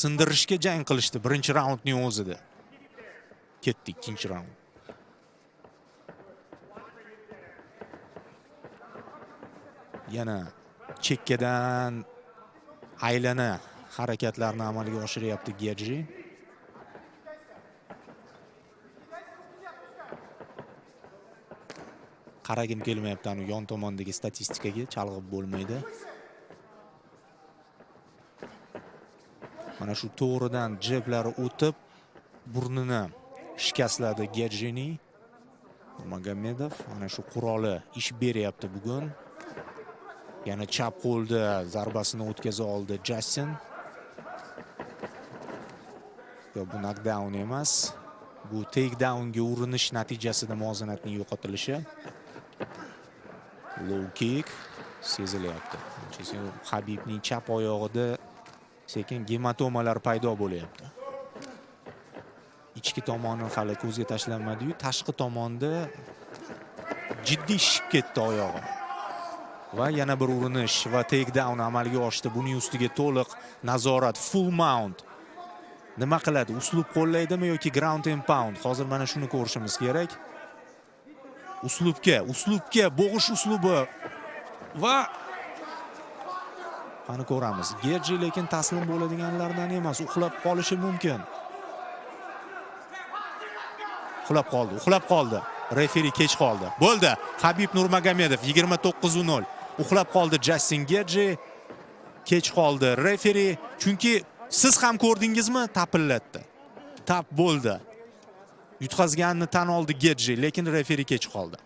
sindirishga jang qilishdi. Birinchi raundning o'zida ketdi ikkinchi raund yana chekkadan aylana harakatlarni amalga oshiryapti Gerji. qaragim kelmayapti anu yon tomondagi statistikaga chalg'ib bo'lmaydi. Mana shu to'g'ridan jeblari o'tib burnini shikastladi Gerjini Magomedov mana shu quroli ish beryapti bugun. Yana chap qo'lda zarbasini o'tkaza oldi Jastin yo bu knockdown emas. Bu takedownga urinish natijasida muvozanatning yo'qotilishi. Low kick sezilyapti. Chunki habibning chap oyog'ida sekin gematomalar paydo bo'lyapti. Ichki tomoni hali ko'zga tashlanmadi-yu tashqi tomonda jiddiy shishib ketdi oyog'i. Va yana bir urinish va takedown amalga oshdi. Buning ustiga to'liq nazorat full mount. Nima qiladi? Uslub qo'llaydimi yoki ground and pound? Hozir mana shuni ko'rishimiz kerak. Uslubga uslubga bo'g'ish uslubi. Va qani ko'ramiz. Gerji lekin taslim bo'ladiganlardan emas uxlab qolishi mumkin. Uxlab qoldi uxlab qoldi. Referi kech qoldi. Bo'ldi. Habib nurmagomedov 29-0 uxlab qoldi jastin gerji. Kech qoldi referi. Chunki siz ham ko'rdingizmi? Tapillatdi. Tap bo'ldi. Yutqazganini tan oldi gerji lekin referi kech qoldi.